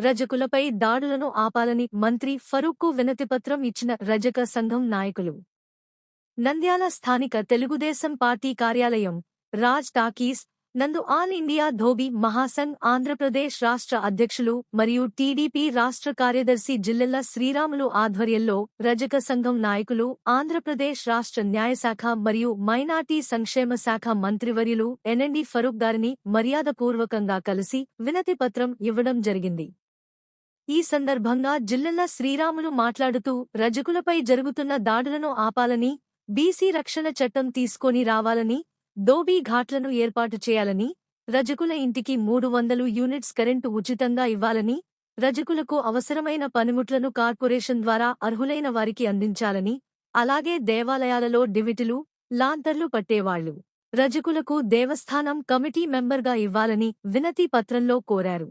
రజకులపై దాడులను ఆపాలని మంత్రి ఫరూక్కు వినతిపత్రం ఇచ్చిన రజక సంఘం నాయకులు. నంద్యాల స్థానిక తెలుగుదేశం పార్టీ కార్యాలయం రాజ్ టాకీస్ నందు ఆల్ ఇండియా ధోబీ మహాసంఘ్ ఆంధ్రప్రదేశ్ రాష్ట్ర అధ్యక్షులు మరియు టీడీపీ రాష్ట్ర కార్యదర్శి జిల్లెల్ల శ్రీరాములు ఆధ్వర్యంలో రజక సంఘం నాయకులు ఆంధ్రప్రదేశ్ రాష్ట్ర న్యాయశాఖ మరియు మైనార్టీ సంక్షేమ శాఖ మంత్రివర్యులు ఎన్ఎండి ఫరూక్ గారిని మర్యాదపూర్వకంగా కలిసి వినతిపత్రం ఇవ్వడం జరిగింది. ఈ సందర్భంగా జిల్లెల్ల శ్రీరాములు మాట్లాడుతూ రజకులపై జరుగుతున్న దాడులను ఆపాలని బీసీ రక్షణ చట్టం తీసుకొని రావాలని దోబీ ఘాట్లను ఏర్పాటు చేయాలని రజకుల ఇంటికి మూడు వందలు యూనిట్స్ కరెంటు ఉచితంగా ఇవ్వాలని రజకులకు అవసరమైన పనిముట్లను కార్పొరేషన్ ద్వారా అర్హులైన వారికి అందించాలని అలాగే దేవాలయాలలో డివిటులు లాంతర్లు పట్టేవాళ్ళు. రజకులకు దేవస్థానం కమిటీ మెంబర్గా ఇవ్వాలని వినతి పత్రంలో కోరారు.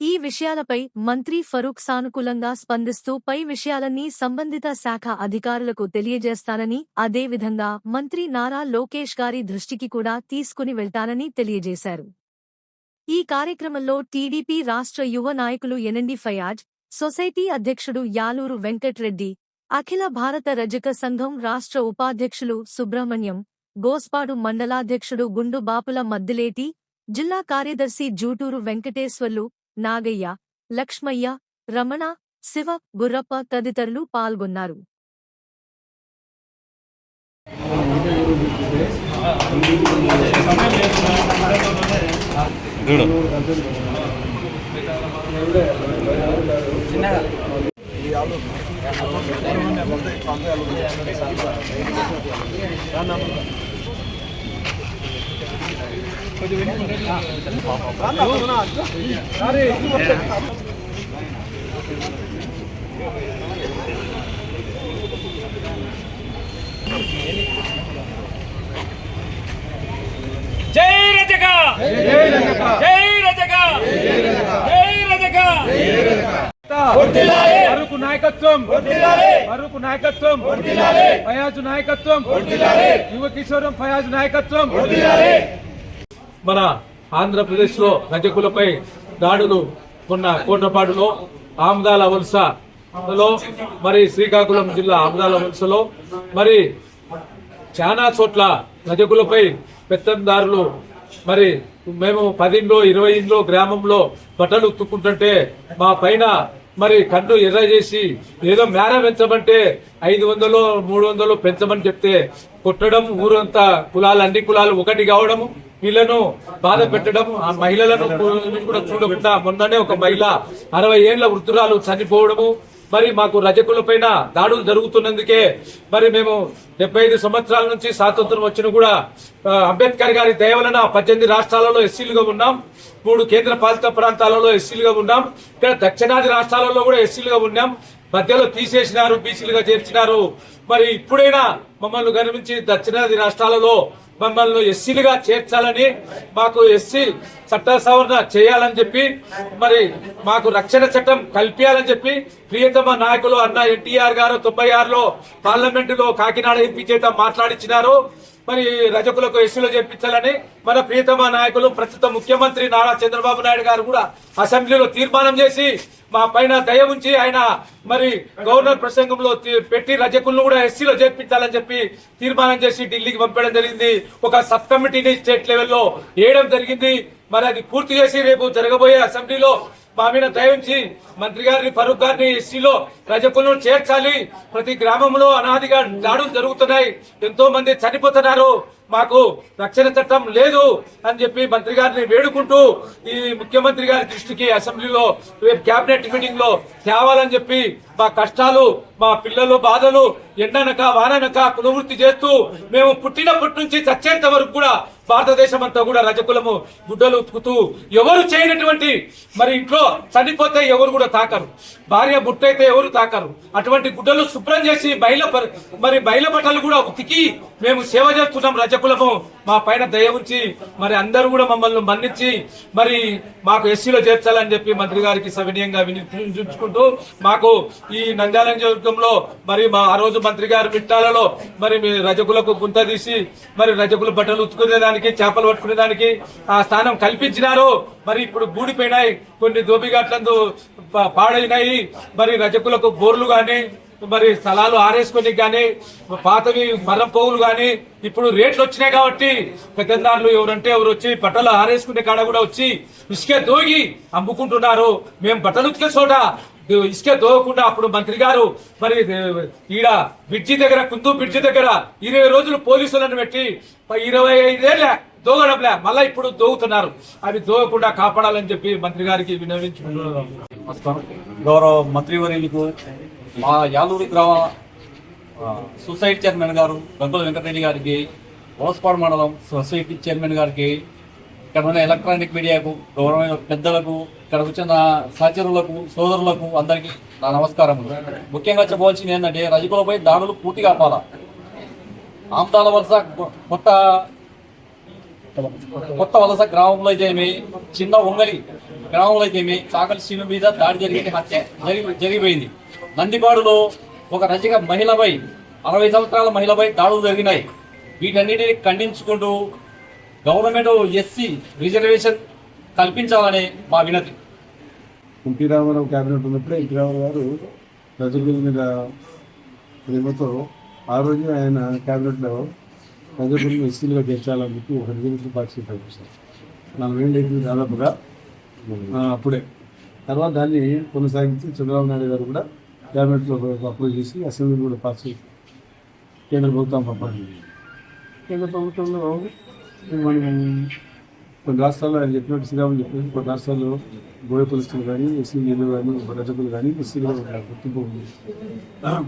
ఈ విషయాలపై మంత్రి ఫరూక్ సానుకూలంగా స్పందిస్తూ పై విషయాలన్నీ సంబంధిత శాఖ అధికారులకు తెలియజేస్తానని అదేవిధంగా మంత్రి నారా లోకేష్ గారి దృష్టికి కూడా తీసుకుని వెళ్తానని తెలియజేశారు. ఈ కార్యక్రమంలో టీడీపీ రాష్ట్ర యువ నాయకులు ఎనండి ఫయాజ్ సొసైటీ అధ్యక్షుడు యాలూరు వెంకట్రెడ్డి అఖిల భారత రజక సంఘం రాష్ట్ర ఉపాధ్యక్షులు సుబ్రహ్మణ్యం గోస్పాడు మండలాధ్యక్షుడు గుండు బాపుల మద్దిలేటి జిల్లా కార్యదర్శి జూటూరు వెంకటేశ్వర్లు నాగయ్య లక్ష్మయ్య రమణ శివ గుర్రప్ప తదితరులు పాల్గొన్నారు జై రజక జై రజక జై రజక అరుకు నాయకత్వం అరుకు నాయకత్వం ఫయాజు నాయకత్వం యువ కిషోరం ఫయాజ్ నాయకత్వం మన ఆంధ్రప్రదేశ్లో రజకులపై దాడులు ఉన్న కోటపాడులో ఆమదాల వలసలో మరి శ్రీకాకుళం జిల్లా ఆమదాల వలసలో మరి చాలా చోట్ల రజకులపై పెత్తందారులు మరి మేము పదింట్లో ఇరవై ఇంట్లో గ్రామంలో బట్టలు ఉత్తుకుంటుంటే మా పైన మరి కన్ను ఎర్ర చేసి ఏదో మేర పెంచమంటే ఐదు వందలు మూడు వందలు పెంచమని చెప్తే కొట్టడం ఊరంతా కులాలు అన్ని కులాలు ఒకటి కావడము వీళ్ళను బాధ పెట్టడం ఆ మహిళలను కూడా చూడకుండా మొన్ననే ఒక మహిళ అరవై ఏళ్ళ వృద్ధురాలు చనిపోవడము మరి మాకు రజకుల పైన దాడులు జరుగుతున్నందుకే మరి మేము డెబ్బై ఐదు సంవత్సరాల నుంచి స్వాతంత్రం వచ్చిన కూడా అంబేద్కర్ గారి దయ వలన పద్దెనిమిది రాష్ట్రాలలో ఎస్సీలుగా ఉన్నాం. మూడు కేంద్ర పాలిత ప్రాంతాలలో ఎస్సీలుగా ఉన్నాం. ఇక్కడ దక్షిణాది రాష్ట్రాలలో కూడా ఎస్సీలుగా ఉన్నాం. మధ్యలో తీసేసినారు బీసీలుగా చేర్చినారు. మరి ఇప్పుడైనా మమ్మల్ని గమనించి దక్షిణాది రాష్ట్రాలలో మమ్మల్ని ఎస్సీలుగా చేర్చాలని మాకు ఎస్సీ చట్ట సవరణ చేయాలని చెప్పి మరి మాకు రక్షణ చట్టం కల్పించాలని చెప్పి ప్రియతమ నాయకులు అన్న ఎన్టీఆర్ గారు తొంభై ఆరులో పార్లమెంటులో కాకినాడ ఎంపీ చేత మాట్లాడించినారు. మరి రజకులకు ఎస్సీలో చేపించాలని మన ప్రియతమ నాయకులు ప్రస్తుత ముఖ్యమంత్రి నారా చంద్రబాబు నాయుడు గారు కూడా అసెంబ్లీలో తీర్మానం చేసి మా పైన దయ ఉంచి ఆయన మరి గవర్నర్ ప్రసంగంలో పెట్టి రజకులను కూడా ఎస్సీలో చేర్పించాలని చెప్పి తీర్మానం చేసి ఢిల్లీకి పంపడం జరిగింది. ఒక సబ్ కమిటీని స్టేట్ లెవెల్లో వేయడం జరిగింది. మరి అది పూర్తి చేసి రేపు జరగబోయే అసెంబ్లీలో మా మీద దయ మంత్రి గారిని ఫరూక్ గారిని ఎస్సీలో రజకులను చేర్చాలి. ప్రతి గ్రామంలో అనాదిగా దాడులు జరుగుతున్నాయి. ఎంతో మంది చనిపోతున్నారు. మాకు రక్షణ చట్టం లేదు అని చెప్పి మంత్రి గారిని వేడుకుంటూ ఈ ముఖ్యమంత్రి గారి దృష్టికి అసెంబ్లీలో రేపు కేబినెట్ మీటింగ్లో తేవాలని చెప్పి మా కష్టాలు మా పిల్లలు బాధలు ఎండనక వాననక కులవృత్తి చేస్తూ మేము పుట్టినప్పటి నుంచి చచ్చేంత వరకు కూడా భారతదేశం అంతా కూడా రజకులము గుడ్డలు ఉతుకుతూ ఎవరు చేయనటువంటి మరి ఇంట్లో చనిపోతే ఎవరు కూడా తాకరు. భార్య బుట్టయితే ఎవరు తాకరు. అటువంటి గుడ్డలు శుభ్రం చేసి బయల మరి బయల బట్టలు కూడా ఉతికి మేము సేవ చేస్తున్నాం రజకులము. మా పైన దయ ఉంచి మరి అందరూ కూడా మమ్మల్ని మన్నించి మరి మాకు ఎస్సీలో చేర్చాలని చెప్పి మంత్రి గారికి సవినీయంగా వినిపించుకుంటూ మాకు ఈ నంద్యాల నియోజకవర్గంలో మరి మా ఆ రోజు మంత్రి గారు మిట్టాలలో మరి రజకులకు గుంత తీసి మరి రజకుల బట్టలు ఉతుకునేదానికి దానికి చేపలు పట్టుకునే దానికి ఆ స్థానం కల్పించినారు. మరి ఇప్పుడు బూడిపోయినాయి కొన్ని దోబిఘాట్లందు పాడైనాయి. మరి రజకులకు బోర్లు గాని మరి స్థలాలు ఆరేసుకొని కానీ పాతవి మర్ర పోగులు కానీ ఇప్పుడు రేట్లు వచ్చినాయి కాబట్టి పెద్దదారులు ఎవరంటే ఎవరు వచ్చి బట్టలు ఆరేసుకునే కాడ కూడా వచ్చి ఇసుకే దోగి అమ్ముకుంటున్నారు. మేము బట్టలు ఉతికే చోట ఇసుకే దోవకుండా అప్పుడు మంత్రి గారు మరి ఈడ బ్రిడ్జి దగ్గర కుందు బ్రిడ్జి దగ్గర ఇరవై రోజులు పోలీసులను పెట్టి ఇరవై ఐదేళ్ళ దోగడంలే మళ్ళీ ఇప్పుడు దోగుతున్నారు. అవి దోగకుండా కాపాడాలని చెప్పి మంత్రి గారికి వినవించుకుంటున్నాం నమస్కారం. గౌరవ మంత్రివర్యులకు మా యాలూరు గ్రామ ఆ, సొసైటీ చైర్మన్ గారు గంగుల వెంకటరెడ్డి గారికి వలసపాడు మండలం సొసైటీ చైర్మన్ గారికి ఇక్కడ ఉన్న ఎలక్ట్రానిక్ మీడియాకు గౌరవమైన పెద్దలకు ఇక్కడ వచ్చిన సహచరులకు సోదరులకు అందరికీ నా నమస్కారములు. ముఖ్యంగా చెప్పవలసింది ఏంటంటే రజకులపై దాడులు పూర్తిగా ఆపాలా ఆమ్దాల వలస కొత్త కొత్త వలస గ్రామంలో అయితేమి చిన్న ఉంగలి గ్రామంలో అయితేమి చాకలి సీమ మీద దాడి జరిగి హత్య జరిగి జరిగిపోయింది. నందిపాడులో ఒక రజక మహిళపై అరవై సంవత్సరాల మహిళపై దాడులు జరిగినాయి. వీటన్నిటిని ఖండించుకుంటూ గవర్నమెంట్ ఎస్సీ రిజర్వేషన్ కల్పించాలని మా వినతి. ఎన్టీ రామారావు క్యాబినెట్ ఉన్నప్పుడే ఎన్టీ రామారావు గారు ప్రజల మీద ప్రేమతో ఆ రోజు ఆయన క్యాబినెట్లో ప్రజలను ఎస్సీలుగా చేర్చాలని చెప్పి ఒక రిజర్వేషన్ పార్టీ ప్రకటించారు నలభై ఏళ్ళు దాదాపుగా ఆ, అప్పుడే. తర్వాత దాన్ని కొనసాగించి చంద్రబాబు నాయుడు గారు కూడా క్యాబినెట్లో అప్రూవ్ చేసి అసెంబ్లీ కూడా పాస్ చేసి కేంద్ర ప్రభుత్వం పంపాలి. కేంద్ర ప్రభుత్వంలో మనం కొన్ని రాష్ట్రాల్లో ఆయన చెప్పినట్టు శ్రీరాములు చెప్పినట్టు కొన్ని రాష్ట్రాల్లో బోయ పులుస్తులు కానీ ఎస్సీలు కానీ రజకులు కానీ ఎస్సీలుగా గుర్తింపు ఉంది.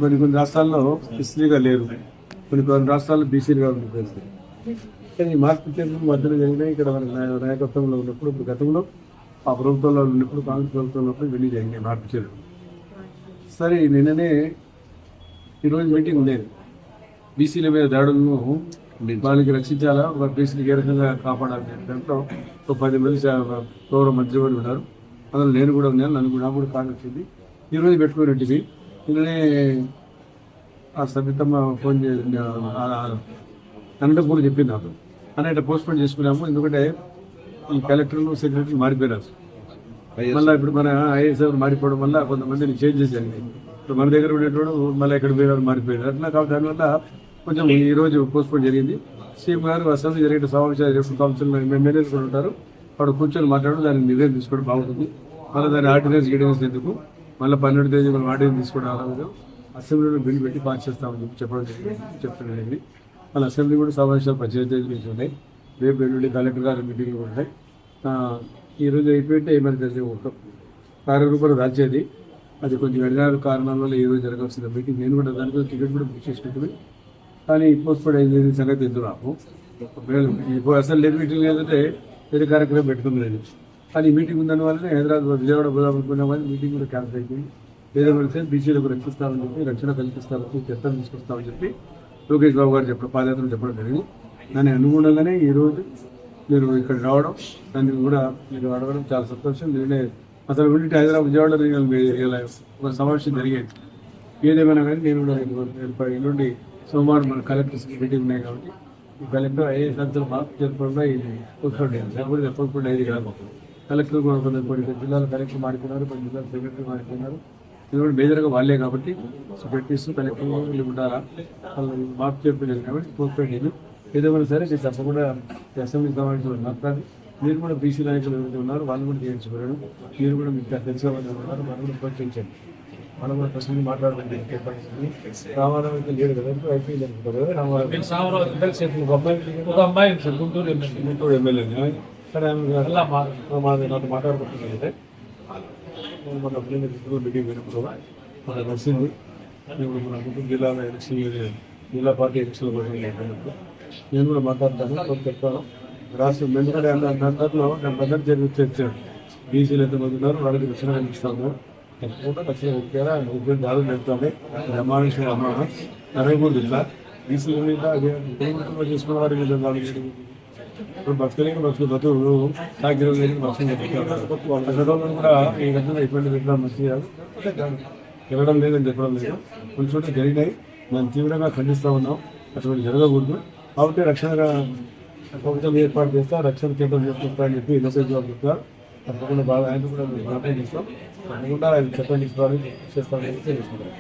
కొన్ని కొన్ని రాష్ట్రాల్లో ఎస్సీలుగా లేరు. కొన్ని కొన్ని రాష్ట్రాల్లో బీసీలుగా ఉండిపోయింది. కానీ మార్పు చేతులు మధ్యలో జరిగినాయి ఇక్కడ నాయకత్వంలో ఉన్నప్పుడు ఇప్పుడు గతంలో ఆ ప్రభుత్వంలో ఉన్నప్పుడు కాంగ్రెస్ ప్రభుత్వంలో ఉన్నప్పుడు వెళ్ళి జరిగినాయి మార్పు చేతులు సరే నిన్ననే ఈరోజు మీటింగ్ ఉండేది. బీసీల మీద దాడులను వాళ్ళకి రక్షించాలా? ఒక బీసీలకు ఏ రకంగా కాపాడాలి అనే దాంట్లో ఒక పది మంది గౌరవ మంత్రివర్యులు ఉన్నారు. అందులో నేను కూడా ఉన్నాను నన్ను కూడా నాకు కూడా కాల్ వచ్చింది. ఈరోజు పెట్టుకునేటివి నిన్ననే ఆ సబితమ్మ ఫోన్ చేసి అనంతపూర్ చెప్పింది నాకు. అన్న ఇట్లా పోస్ట్ పోన్ చేసుకున్నాము. ఎందుకంటే ఈ కలెక్టర్లు సెక్రటరీలు మారిపోయినారు. మళ్ళీ ఇప్పుడు మన ఐఏఎస్ మారిపోవడం వల్ల కొంతమందిని చేంజ్ చేసేయండి ఇప్పుడు మన దగ్గర ఉండేటోడు మళ్ళీ ఎక్కడ పోయినారు మారిపోయారు అట్లా కాబట్టి దానివల్ల కొంచెం ఈరోజు పోస్ట్పోన్ జరిగింది. సీఎం గారు అసెంబ్లీ జరిగిన సమావేశాలు రేపు కౌన్సిల్ ఎమ్మెల్యేలు కూడా ఉంటారు. వాడు కూర్చొని మాట్లాడడం దాన్ని నిర్ణయం తీసుకోవడం బాగుంటుంది. మళ్ళీ దాని ఆర్డినెన్స్ గిడినెన్స్ ఎందుకు? మళ్ళీ పన్నెండు తేదీ మనం ఆర్డినెన్స్ తీసుకోవడం అలా అసెంబ్లీలో బిల్ పెట్టి పాస్ చేస్తామని చెప్పి చెప్పడం జరిగింది. చెప్తున్నాను జరిగింది మళ్ళీ అసెంబ్లీ కూడా సమావేశాలు పద్దెనిమిది తేదీ నుంచి ఉన్నాయి. రేపు ఎల్లుండి కలెక్టర్ గారి మీటింగ్లు కూడా ఉన్నాయి. ఈ రోజు అయిపోయింటే ఎమర్జెన్సీ ఉంటాం కార్యరూపం దాచేది అది కొంచెం వెళ్ళిన కారణాల వల్ల ఈరోజు రోజు జరగాల్సిన మీటింగ్. నేను కూడా దాని టికెట్ కూడా బుక్ చేసుకుంటుంది కానీ పోస్ట్పోన్ అయింది సంగతి ఎందుకు నాకు ఇప్పుడు అసలు లేదు మీటింగ్ లేదంటే వేరే కార్యక్రమం పెట్టుకుంది కానీ ఈ మీటింగ్ ఉందని వల్లనే హైదరాబాద్ విజయవాడ పోదాం అనుకున్న మీటింగ్ కూడా క్యాన్సిల్ అయిపోయింది లేదా వెళ్తే బీసీలకు రక్షిస్తామని చెప్పి రక్షణ కల్పిస్తామని చెప్పి చట్టం తీసుకొస్తామని చెప్పి లోకేష్ బాబు గారు చెప్పడం పాదయాత్ర చెప్పడం జరిగింది. దాని అనుగుణంగానే ఈరోజు మీరు ఇక్కడ రావడం దాన్ని కూడా మీరు అడగడం చాలా సంతోషం. నేనే అసలు ఉండి హైదరాబాద్ విజయవాడలో నేను ఒక సమావేశం జరిగేది. ఏదేమైనా కానీ నేను కూడా రేపు ఎల్లుండి సోమవారం మన కలెక్టర్స్ మీటింగ్ ఉన్నాయి కాబట్టి ఈ కలెక్టర్ ఐఏఎస్ అంతా మార్పు చెప్పకుండా ఇది కూర్చోండి. అయ్యింది లేకపోతే పోస్ట్పోన్ అయ్యేది కాదు కలెక్టర్ కూడా కొన్ని కొన్ని జిల్లాలు కలెక్టర్ మాడుతున్నారు కొన్ని జిల్లాలు సెక్రటరీ మాడుతున్నారు ఇది కూడా మేజర్గా వాళ్ళే కాబట్టి సెక్రటరీస్ కలెక్టర్ వీళ్ళు ఉండాలా వాళ్ళు మార్పు చెప్పలేదు కాబట్టి పోస్ట్పోన్ అయ్యింది ఏదేమైనా సరే నేను తప్పకుండా అసెంబ్లీ సమావేశంలో మాట్లాడి మీరు కూడా బీసీ నాయకులు ఎవరైతే ఉన్నారు వాళ్ళు కూడా చేయించుకోవడం మీరు కూడా మీకు తెలిసిన వాళ్ళు ఉన్నారు వాళ్ళు కూడా ప్రోత్సహించండి. మనం కూడా ప్రశ్న మాట్లాడుకుంటే రామారావు అయితే లేడు కదా ఇప్పుడు అయిపోయింది అనుకుంటారు కదా రామారావు. సామరావు ఇద్దరు చేతులు ఒక అమ్మాయి ఒక అమ్మాయి గుంటూరు ఎమ్మెల్యే. గుంటూరు ఎమ్మెల్యే సరే అలా నాతో మాట్లాడుకుంటున్నాను నేను మన పిల్లలు గుంటూరు మీటింగ్ పోయినప్పుడు మన నచ్చింది ఇప్పుడు మన గుంటూరు జిల్లాలో ఎలక్షన్ జిల్లా పార్టీ ఎలక్షన్ కోసం నేను కూడా మాట్లాడతాను. కొంత చెప్తాను. రాష్ట్రం ఎందుకంటే అందరిలో నేను అందరూ జరిగి తెచ్చాను బీసీలు ఎంతమంది ఉన్నారు? వాళ్ళకి రక్షణ కల్పిస్తాము తప్పకుండా రక్షణ కలిపారా ఉద్యోగం దాడులు పెడతాము. రమాణేశ్వర అమ్మ నరేగూరు జిల్లా బీసీల మీద చేసుకున్న వారి మీద ఇప్పుడు భక్తులకి బతుకు బతులు సాగిరం లేని భక్తులు కూడా ఈ రకంగా ఇబ్బంది పెట్టడం మంచిగా వెళ్ళడం లేదని చెప్పడం లేదు. కొన్ని చోట్ల జరిగినాయి. మేము తీవ్రంగా ఖండిస్తూ ఉన్నాం. అటువంటి జరగకూడదు. కాబట్టి రక్షణ ప్రభుత్వం ఏర్పాటు చేస్తా రక్షణ కేంద్రం చేసుకుంటా అని చెప్పి లోకేష్ బాబు చెప్తారు తప్పకుండా బాగా ఆయన కూడా జ్ఞాపకం చేస్తాం. తప్పకుండా ఆయన చెప్పండి తీసుకోవాలని చేస్తామని తెలియజేసుకుంటాం